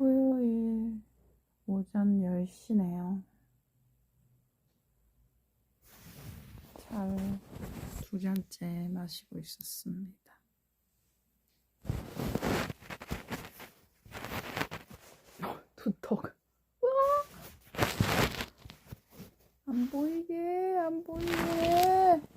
토요일 오전 10시네요. 차를 두 잔째 마시고 있었습니다. 어, 두턱. 와! 안 보이게, 안 보이게.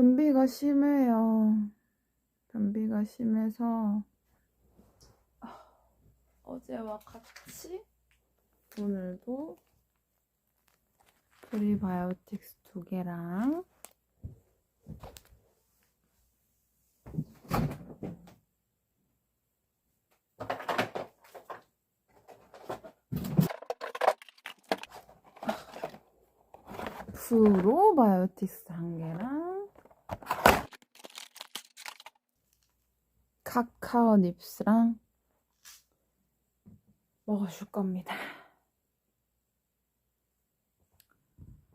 변비가 심해요. 변비가 심해서 아, 어제와 같이 오늘도 프리바이오틱스 두 개랑 프로바이오틱스 한 개랑 카카오 닙스랑 먹어줄 겁니다.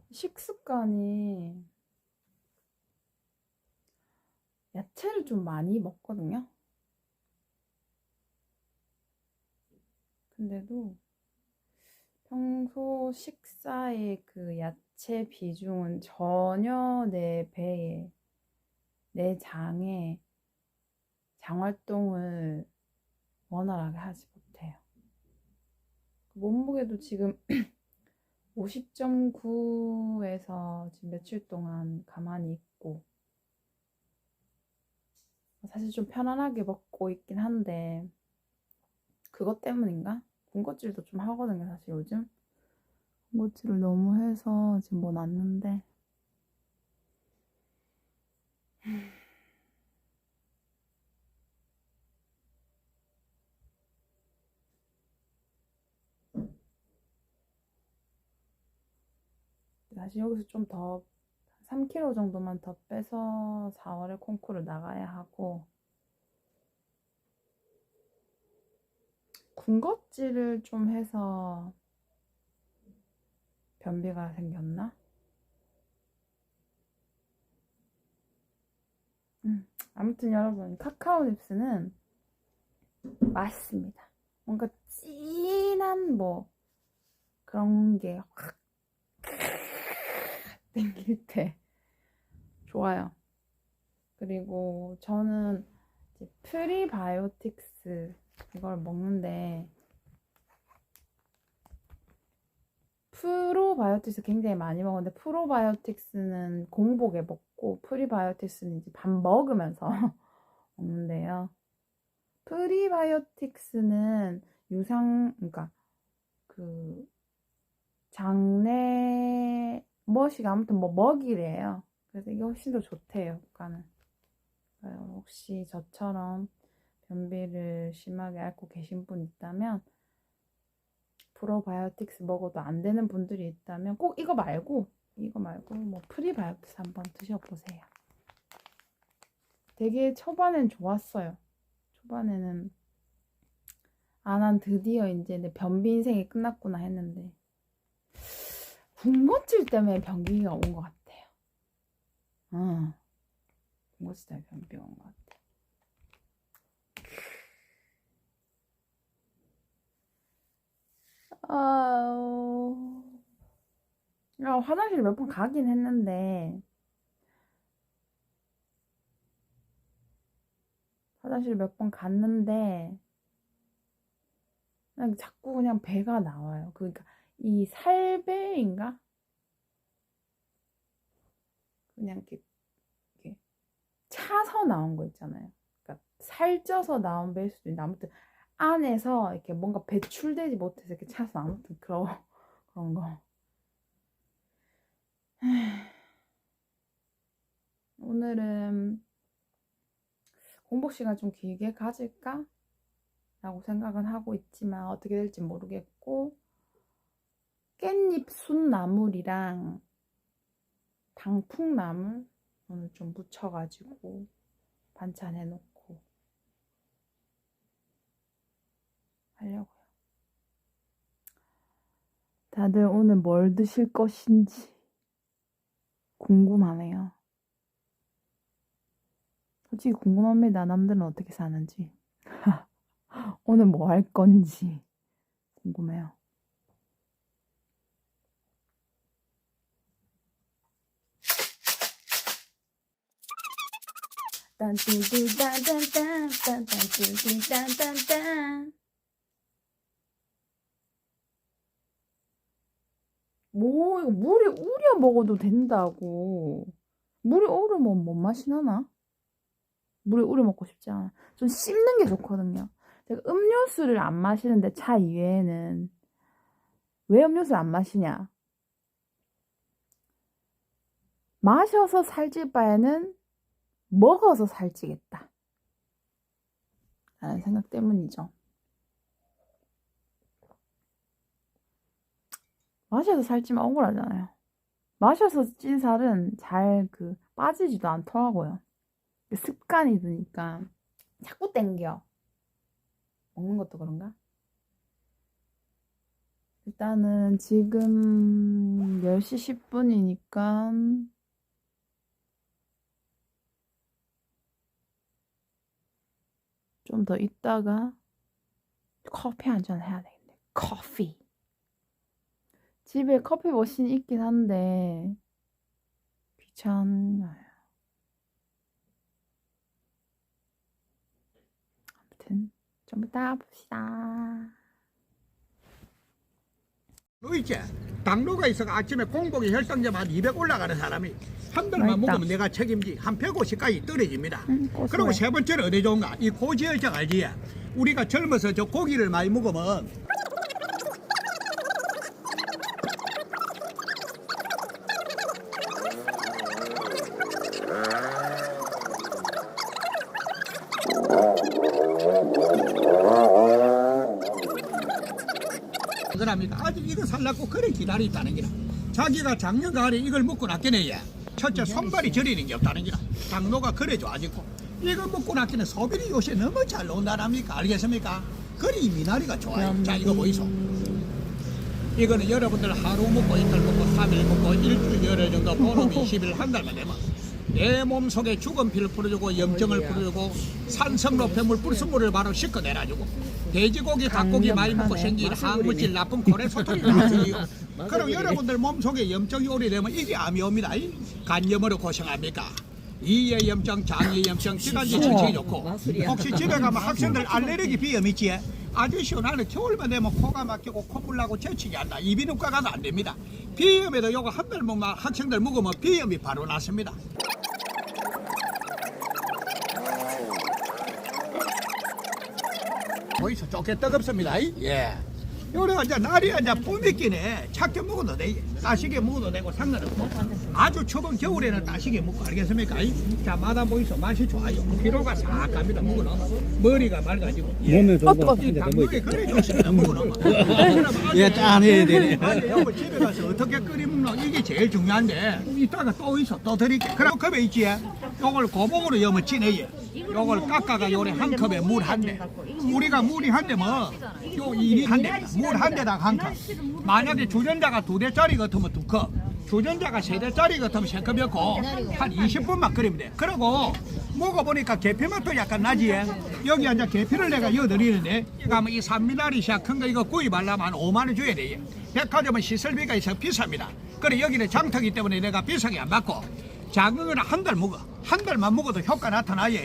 식습관이 야채를 좀 많이 먹거든요. 근데도 평소 식사의 그 야채 비중은 전혀 내 배에, 내 장에 장 활동을 원활하게 하지 못해요. 몸무게도 지금 50.9에서 지금 며칠 동안 가만히 있고 사실 좀 편안하게 먹고 있긴 한데 그것 때문인가? 군것질도 좀 하거든요 사실 요즘 군것질을 너무 해서 지금 뭐 났는데 다시 여기서 좀 더 3kg 정도만 더 빼서 4월에 콩쿠르 나가야 하고 군것질을 좀 해서 변비가 생겼나? 음, 아무튼 여러분 카카오 닙스는 맛있습니다. 뭔가 진한 뭐 그런 게 확 땡길 때 좋아요. 그리고 저는 프리바이오틱스 이걸 먹는데 프로바이오틱스 굉장히 많이 먹었는데 프로바이오틱스는 공복에 먹고 프리바이오틱스는 이제 밥 먹으면서 먹는데요. 프리바이오틱스는 유상 그러니까 그 장내 무엇이가 아무튼 뭐 먹이래요. 그래서 이게 훨씬 더 좋대요. 국가는. 혹시 저처럼 변비를 심하게 앓고 계신 분 있다면 프로바이오틱스 먹어도 안 되는 분들이 있다면 꼭 이거 말고 이거 말고 뭐 프리바이오틱스 한번 드셔보세요. 되게 초반엔 좋았어요. 초반에는 아 난 드디어 이제 내 변비 인생이 끝났구나 했는데 군것질 때문에 변비가 온 것 같아요. 어. 군것질 때문에 변비가 온 것 같아요. 아우. 야, 화장실 몇 번 가긴 했는데, 화장실 몇 번 갔는데, 그냥 자꾸 그냥 배가 나와요. 그러니까, 이 살배인가? 그냥 이렇게, 차서 나온 거 있잖아요. 그러니까 살쪄서 나온 배일 수도 있는데, 아무튼, 안에서 이렇게 뭔가 배출되지 못해서 이렇게 차서 아무튼 그런 그런 거. 오늘은 공복 시간 좀 길게 가질까? 라고 생각은 하고 있지만 어떻게 될지 모르겠고 깻잎 순나물이랑 당풍나물 오늘 좀 묻혀가지고 반찬 해놓고 하려고요. 다들 오늘 뭘 드실 것인지 궁금하네요. 솔직히 궁금합니다. 남들은 어떻게 사는지. 오늘 뭐 할 건지 궁금해요. 딴띠띠딴딴딴딴딴띠띠딴딴딴 뭐 이거 물에 우려 먹어도 된다고. 물에 우려면 뭔 맛이 나나? 물에 우려 먹고 싶지 않아. 좀 씹는 게 좋거든요. 제가 음료수를 안 마시는데 차 이외에는 왜 음료수를 안 마시냐? 마셔서 살찔 바에는 먹어서 살찌겠다. 라는 생각 때문이죠. 마셔서 살찌면 억울하잖아요. 마셔서 찐 살은 잘 그 빠지지도 않더라고요. 습관이 드니까 자꾸 땡겨. 먹는 것도 그런가? 일단은 지금 10시 10분이니까 좀 더 있다가 커피 한 잔 해야 되겠네. 커피. 집에 커피 머신이 있긴 한데 귀찮아요. 아무튼 좀 이따 봅시다. 너 있지? 당뇨가 있어가 아침에 공복에 혈당점 한 200 올라가는 사람이 한 달만 맛있다. 먹으면 내가 책임지 한 150까지 떨어집니다. 음. 그리고 세 번째는 어디 좋은가? 이 고지혈증 알지? 우리가 젊어서 저 고기를 많이 먹으면 그럽니다. 아직 이거 살라고 그래 기다리다는 기라. 자기가 작년 가을에 이걸 먹고 났겠네 얘. 첫째 손발이 저리는 게 없다는 기라. 당뇨가 그래 좋아지고 이거 먹고 났기는 소변이 요새 너무 잘 나온다랍니까? 알겠습니까? 그리 미나리가 좋아요. 자 이거 보이소. 이거는 여러분들 하루 먹고 이틀 먹고 3일 먹고 일주일 열흘 정도 보름 20일 한 달만 되면 내 몸속에 죽은 피를 풀어주고 염증을 풀어주고 산성로 폐물 불순물을 바로 씻어내놔주고 돼지고기 닭고기 많이 먹고 생긴 항물질 나쁜 콜레스테롤이 나와줘요 그럼 여러분들 몸속에 염증이 오래되면 이게 암이 옵니다. 이 간염으로 고생합니까? 이의 염증, 장의 염증, 기관지 전체에 좋고 혹시 집에 가면 학생들 알레르기 비염 있지? 아주 시원하네. 겨울만 되면 코가 막히고 콧물 나고 재치기 한다 이비인후과 가도 안 됩니다. 비염에도 요거 한 달 먹으면 학생들 먹으면 비염이 바로 났습니다 보이소 좋게 뜨겁습니다. 이? 예. 요래 이제 날이 이제 봄이끼네. 작게 먹어도 돼. 따시게 먹어도 되고 상관없고. 아주 추운 겨울에는 따시게 먹고 알겠습니까? 이? 자 마다 보이소. 맛이 좋아요. 피로가 싹 갑니다. 먹어놓으면 머리가 맑아지고. 예. 몸에 어, 이 당뇨에 먹자. 그래. 좋습니다. 먹어놓으면 예, 짠해야 되네. 아니 집에 가서 어떻게 끓여 먹노 이게 제일 중요한데. 이따가 또 있어. 또 드릴게. 그럼 컵에 있지? 요걸 고봉으로 여면 진해 요걸 깎아가 요래 한 컵에 물 한대 우리가 물이 한 대면 요 일이 한 대 물 한 대당 한 컵 만약에 주전자가 두 대짜리 같으면 두컵. 주전자가 세 대짜리 같으면 세 컵이었고 한 20분만 끓이면 돼. 그리고 먹어보니까 계피 맛도 약간 나지. 여기 이제 계피를 내가 이어드리는데 가면 이 산미나리 샤큰 거 이거 구입하려면 한 5만 원 줘야 돼. 백화점은 시설비가 있어 비쌉니다. 그래 여기는 장터기 때문에 내가 비싸게 안 받고 작은 거는 한 달 먹어. 한 달만 먹어도 효과 나타나요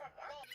Oh, my God.